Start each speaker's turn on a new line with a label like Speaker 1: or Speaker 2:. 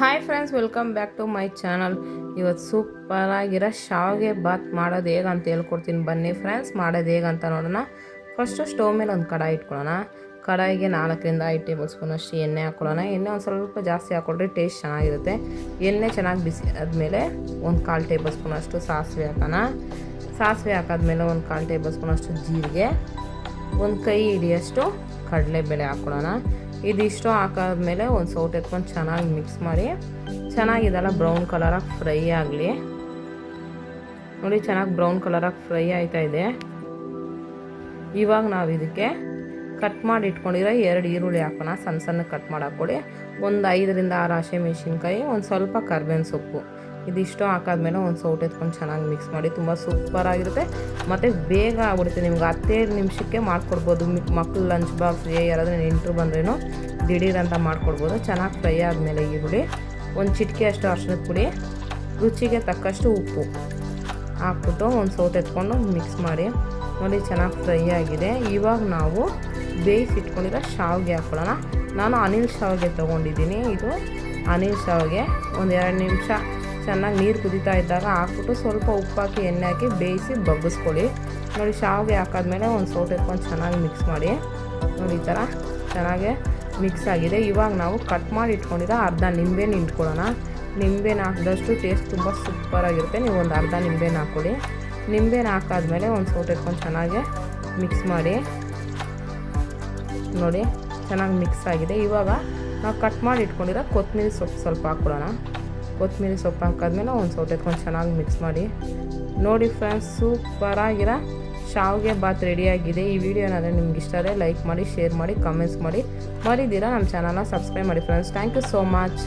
Speaker 1: Hi friends welcome back to my channel ಇವತ್ತು ಸೂಪರಾಗಿರೋ ಶಾವಿಗೆ ಬಾತ್ ಮಾಡೋದು ಹೇಗೆ ಅಂತ ಹೇಳ್ಕೊಡ್ತೀನಿ ಬನ್ನಿ ಫ್ರೆಂಡ್ಸ್ ಮಾಡೋದು ಹೇಗೆ ಅಂತ ನೋಡೋಣ. ಫಸ್ಟು ಸ್ಟೋವ್ ಮೇಲೆ ಒಂದು ಕಡಾಯಿ ಇಟ್ಕೊಳ್ಳೋಣ. ಕಡಾಯಿಗೆ ನಾಲ್ಕರಿಂದ ಐದು ಟೇಬಲ್ ಸ್ಪೂನ್ ಅಷ್ಟು ಎಣ್ಣೆ ಹಾಕ್ಕೊಳ್ಳೋಣ. ಎಣ್ಣೆ ಒಂದು ಸ್ವಲ್ಪ ಜಾಸ್ತಿ ಹಾಕೊಂಡ್ರೆ ಟೇಸ್ಟ್ ಚೆನ್ನಾಗಿರುತ್ತೆ. ಎಣ್ಣೆ ಚೆನ್ನಾಗಿ ಬಿಸಿ ಆದಮೇಲೆ ಒಂದು ಕಾಲು ಟೇಬಲ್ ಸ್ಪೂನ್ ಅಷ್ಟು ಸಾಸಿವೆ ಹಾಕೋಣ. ಸಾಸಿವೆ ಹಾಕಾದ್ಮೇಲೆ ಒಂದು ಕಾಲು ಟೇಬಲ್ ಸ್ಪೂನ್ ಅಷ್ಟು ಜೀರಿಗೆ. ಒಂದು ಕೈ ಹಿಡಿಯಷ್ಟು ಕಡಲೆಬೇಳೆ ಹಾಕ್ಕೊಳ್ಳೋಣ. ಇದಿಷ್ಟು ಹಾಕಾದ್ಮೇಲೆ ಒಂದು ಸೌಟ್ ಎತ್ಕೊಂಡು ಚೆನ್ನಾಗಿ ಮಿಕ್ಸ್ ಮಾಡಿ. ಚೆನ್ನಾಗಿದೆಲ್ಲ ಬ್ರೌನ್ ಕಲರಾಗಿ ಫ್ರೈ ಆಗಲಿ. ನೋಡಿ ಚೆನ್ನಾಗಿ ಬ್ರೌನ್ ಕಲರಾಗಿ ಫ್ರೈ ಆಯ್ತಾ ಇದೆ. ಇವಾಗ ನಾವು ಇದಕ್ಕೆ ಕಟ್ ಮಾಡಿ ಇಟ್ಕೊಂಡಿರೋ ಎರಡು ಈರುಳ್ಳಿ ಹಾಕೋಣ. ಸಣ್ಣ ಸಣ್ಣ ಕಟ್ ಮಾಡಿ ಹಾಕ್ಕೊಡಿ ಒಂದು ಐದರಿಂದ ಆರು ಹಸೆ ಮೆಣಸಿನ್ಕಾಯಿ, ಒಂದು ಸ್ವಲ್ಪ ಕರ್ಬೇವಿನ ಸೊಪ್ಪು. ಇದಿಷ್ಟು ಹಾಕಾದ್ಮೇಲೆ ಒಂದು ಸೌಟ್ ಎತ್ಕೊಂಡು ಚೆನ್ನಾಗಿ ಮಿಕ್ಸ್ ಮಾಡಿ ತುಂಬ ಸೂಪರಾಗಿರುತ್ತೆ ಮತ್ತು ಬೇಗ ಆಗ್ಬಿಡುತ್ತೆ. ನಿಮ್ಗೆ ಹತ್ತೈದು ನಿಮಿಷಕ್ಕೆ ಮಾಡ್ಕೊಡ್ಬೋದು. ಮಿಕ್ ಮಕ್ಳು ಲಂಚ್ ಬಾಕ್ಸ್ ಯಾರಾದರೂ ನೆಂಟರು ಬಂದ್ರೇನು ದಿಢೀರ್ ಅಂತ ಮಾಡ್ಕೊಡ್ಬೋದು. ಚೆನ್ನಾಗಿ ಫ್ರೈ ಆದಮೇಲೆ ಈರುಳ್ಳಿ ಒಂದು ಚಿಟಿಕೆ ಅಷ್ಟು ಅರ್ಶಿನದ ಪುಡಿ. ರುಚಿಗೆ ತಕ್ಕಷ್ಟು ಉಪ್ಪು ಹಾಕ್ಬಿಟ್ಟು ಒಂದು ಸೌಟ್ ಎತ್ಕೊಂಡು ಮಿಕ್ಸ್ ಮಾಡಿ. ನೋಡಿ ಚೆನ್ನಾಗಿ ಫ್ರೈ ಆಗಿದೆ. ಇವಾಗ ನಾವು ಬೇಯಿಸಿ ಇಟ್ಕೊಂಡಿರೋ ಶಾವಿಗೆ ಹಾಕ್ಕೊಳ್ಳೋಣ ನಾನು ಅನಿಲ್ ಶಾವಿಗೆ ತೊಗೊಂಡಿದ್ದೀನಿ. ಇದು ಅನಿಲ್ ಶಾವಿಗೆ. ಒಂದು ಎರಡು ನಿಮಿಷ ಚೆನ್ನಾಗಿ ನೀರು ಕುದೀತಾ ಇದ್ದಾಗ ಹಾಕ್ಬಿಟ್ಟು ಸ್ವಲ್ಪ ಉಪ್ಪು ಹಾಕಿ ಎಣ್ಣೆ ಹಾಕಿ ಬೇಯಿಸಿ ಬಗ್ಗಿಸ್ಕೊಳ್ಳಿ. ನೋಡಿ, ಶಾವಿಗೆ ಹಾಕಾದ್ಮೇಲೆ ಒಂದು ಸೌಟ್ ಎತ್ಕೊಂಡು ಚೆನ್ನಾಗಿ ಮಿಕ್ಸ್ ಮಾಡಿ. ನೋಡಿ, ಈ ಥರ ಚೆನ್ನಾಗೆ ಮಿಕ್ಸ್ ಆಗಿದೆ. ಇವಾಗ ನಾವು ಕಟ್ ಮಾಡಿ ಇಟ್ಕೊಂಡಿದ್ದ ಅರ್ಧ ನಿಂಬೆನ ಇಟ್ಕೊಳ್ಳೋಣ ನಿಂಬೆನ ಹಾಕಿದಷ್ಟು ಟೇಸ್ಟ್ ತುಂಬ ಸೂಪರಾಗಿರುತ್ತೆ ನೀವು ಒಂದು ಅರ್ಧ ನಿಂಬೆನ ಹಾಕ್ಕೊಡಿ ನಿಂಬೆನ ಹಾಕಾದ್ಮೇಲೆ ಒಂದು ಸೌಟ್ ಎತ್ಕೊಂಡು ಚೆನ್ನಾಗಿ ಮಿಕ್ಸ್ ಮಾಡಿ. ನೋಡಿ, ಚೆನ್ನಾಗಿ ಮಿಕ್ಸ್ ಆಗಿದೆ. ಇವಾಗ ನಾವು ಕಟ್ ಮಾಡಿ ಇಟ್ಕೊಂಡಿರೋ ಕೊತ್ತಂಬರಿ ಸೊಪ್ಪು ಸ್ವಲ್ಪ ಹಾಕ್ಕೊಡೋಣ ಕೊತ್ತಂಬರಿ ಸೊಪ್ಪು ಹಾಕಾದ್ಮೇಲೆ ಒಂದು ಸೌತೆಕೊಂಡು ಚೆನ್ನಾಗಿ ಮಿಕ್ಸ್ ಮಾಡಿ. ನೋಡಿ ಫ್ರೆಂಡ್ಸ್ ಸೂಪರಾಗಿರೋ ಶಾವಿಗೆ ಬಾತ್ ರೆಡಿಯಾಗಿದೆ ಈ ವಿಡಿಯೋ ಏನಾದರೆ ನಿಮ್ಗೆ ಇಷ್ಟ ಆದರೆ ಲೈಕ್ ಮಾಡಿ ಶೇರ್ ಮಾಡಿ ಕಮೆಂಟ್ಸ್ ಮಾಡಿ. ಮರಿದಿರ ನಮ್ಮ ಚಾನಲ್ನ ಸಬ್ಸ್ಕ್ರೈಬ್ ಮಾಡಿ friends thank you so much